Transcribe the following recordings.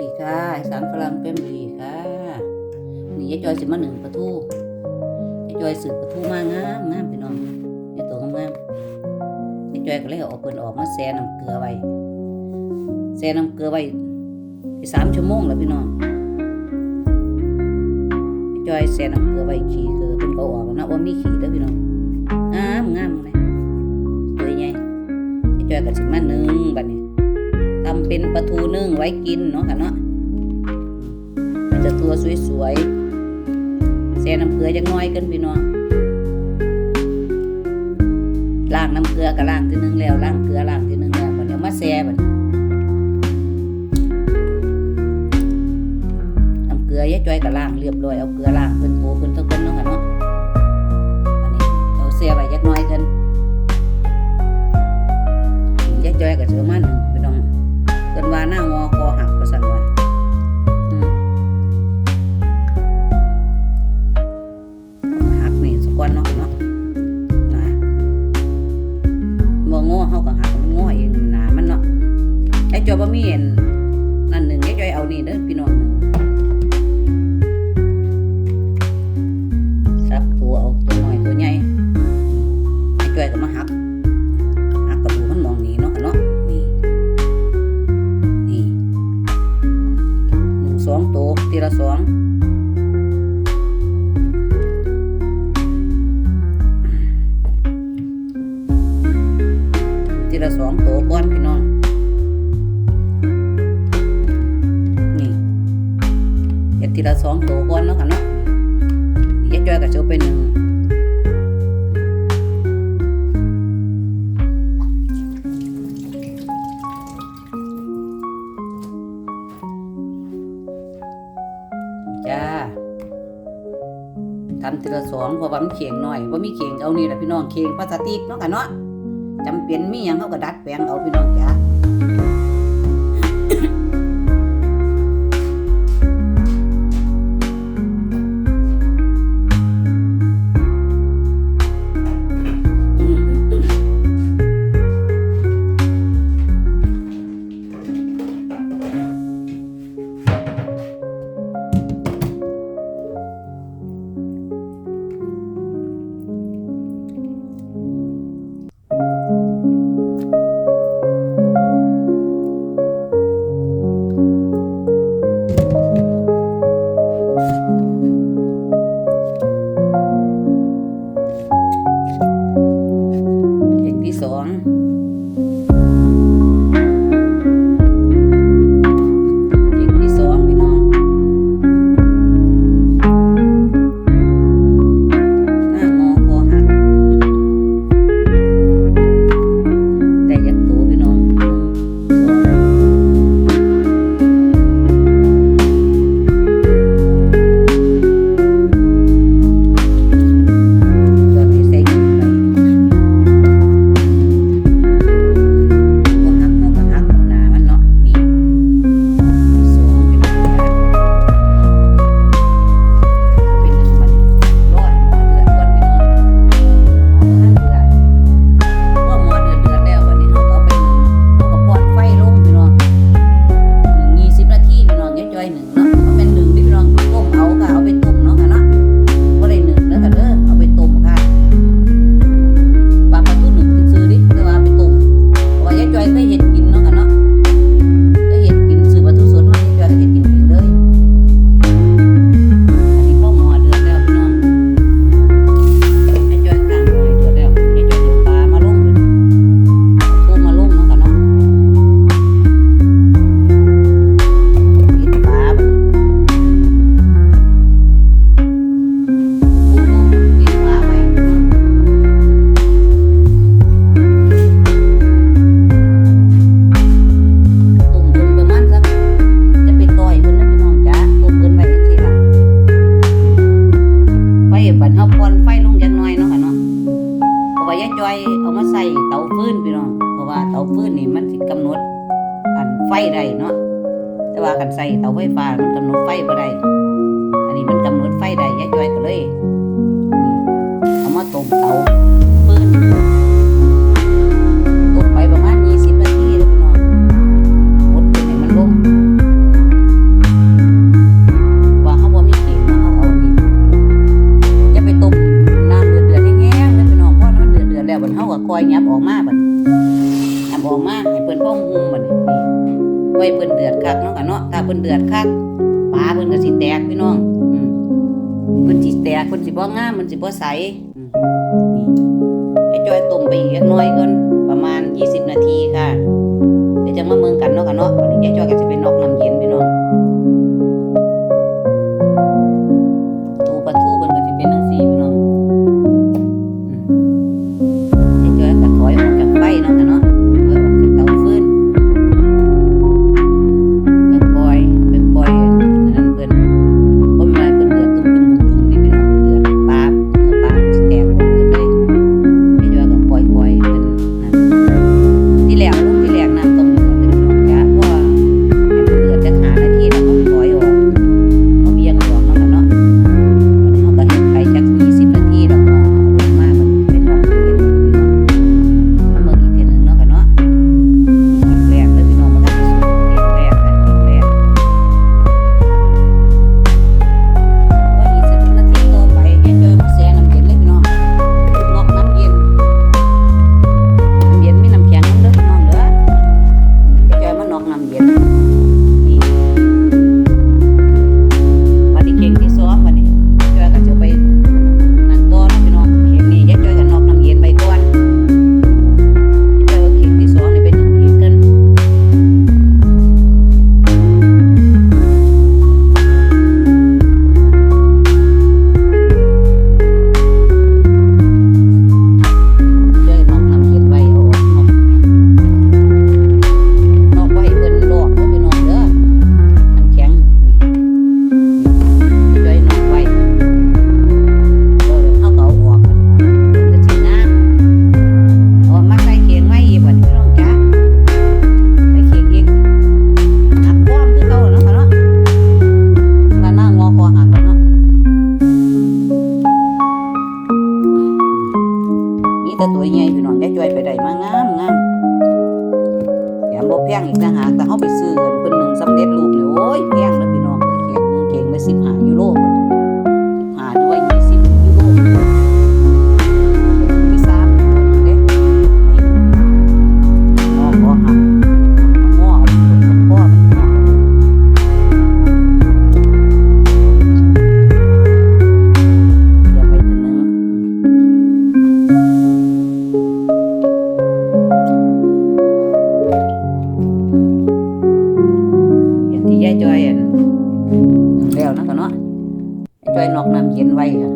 ดีค่ะสานฝรั่งเป็นดีค่ะนี่ยายจอยสิมาหนึ่งประตูยายจอยสืบประตูมางามงามพี่น้องยายตัวงามงามยายจอยก็เลยเอาเปิ่นออกมาแช่น้ำเกลือไว้แช่น้ำเกลือไว้ไปสามชั่วโมงแล้วพี่น้องยายจอยแช่น้ำเกลือไว้ขี้คือเพิ่นก็เอาออกแล้วนะว่ามีขี้เด้อพี่น้องงามงามเลยตัวใหญ่ยายจอยก็สิมาหนึ่งบัดนี้ ทำเป็นปลาทูนึ่งไว้กินเนาะค่ะเนาะมันจะตัวสวยๆแช่น้ำเกลือจังน้อยกันพี่น้องล้างน้ำเกลือก็ล้างทีนึงแล้วล้างเกลือล้างทีนึงแล้วบัดเดี๋ยวมาแช่บัดน้ำเกลือยายจ้อยก็ล้างเรียบร้อยเอาเกลือล้างเพิ่นโปเพิ่นทุกคนเนาะค่ะเนาะอันนี้เอาแช่ไว้จักน้อยกันยายจ้อยก็เสือมาหนึ่ งพี่น้องเกินว่าหน้างอคอหักประสันว่า สองตัวก้อนเนาะค่ะเนาะยายจ้อยก็จเอาไปหนึ่งจ้าทำทีละสองเพราะว่ามันเข่งหน่อยว่ามีเข่งเอานี่แหละพี่น้องเข่งพลาสติกเนาะค่ะเนาะจำเป็นมีหยังเขาก็ดัดแปลงเอาพี่น้องจ้า กาใส่เตาไฟฟ้ามันกำหนดไฟบ่ได้อันนี้มันกำหนดไฟได้ยะจ้อยก็เลยเอามาต้มเตาปืนต้มไปประมาณ20นาทีแล้วพี่น้องมันลงว่าเขาบ่มีเก่งเขาเอาอย่าไปต้มน้ำเดือดเดือดแห้งๆแล้วพี่น้องเพราะมันเดือดเดือดแล้วบัดเฮาก็คอยยับออกมาบัดยับออกมาให้เพิ่นพ่องหุมบัดนี้ วยเพิ่นเดือดคักเนาะค่ะเนาะถ้าเพิ่นเดือดคักปลาเพิ่นก็สิแตกพี่น้องเพิ่นสิแตกเพิ่นสิบ่งามเพิ่นสิบ่ใสให้จอยต้มไปอีกน้อยก่อนประมาณ 20 นาทีค่ะเดี๋ยวจะมาเมืองกันเนาะคะเนาะวันนี้ไอ้จอยก็สิไปนอกน้ำเย็นพี่น้อง ยายจอยอันแล้วนะตอนนาะยายจอยนอกน้ำเย็นไว้ค่ะ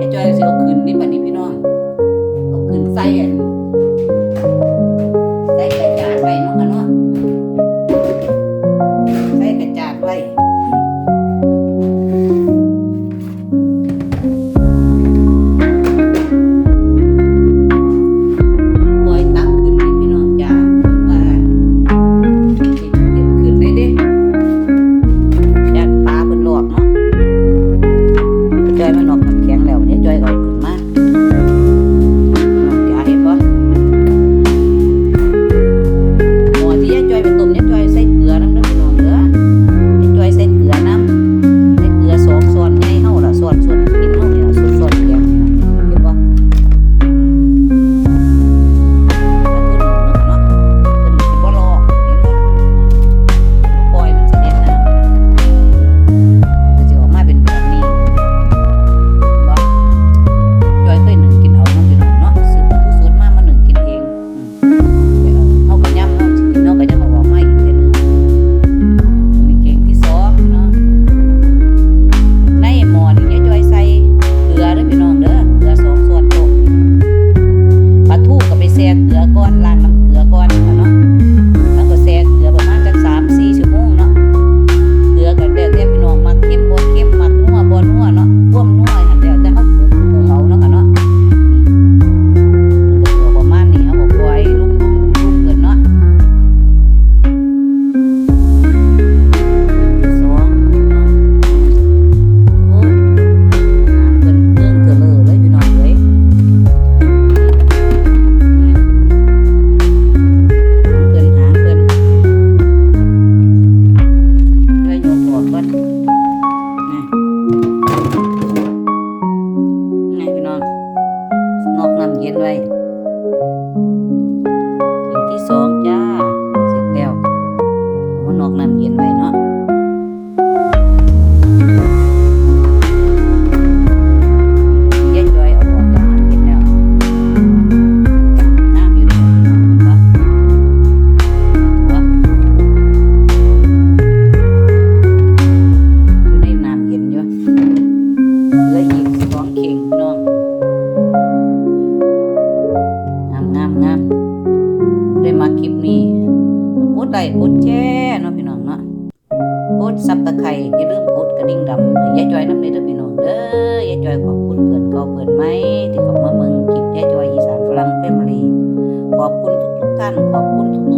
ยายจอยสิเอาขึ้นนี่บัดนี้พี่น้องเอาขึ้นใส่อัน อย่าลืมกดกระดิ่งดำให้ยายจอยน้ำเลยเด้อพี่น้องเด้อยายจอยขอบคุณเพื่อนเก่าเพื่อนใหม่ที่เข้ามาเมืองกิบยายจอยอีสานฝรั่งแฟมิลี่ขอบคุณทุกๆท่านขอบคุณทุก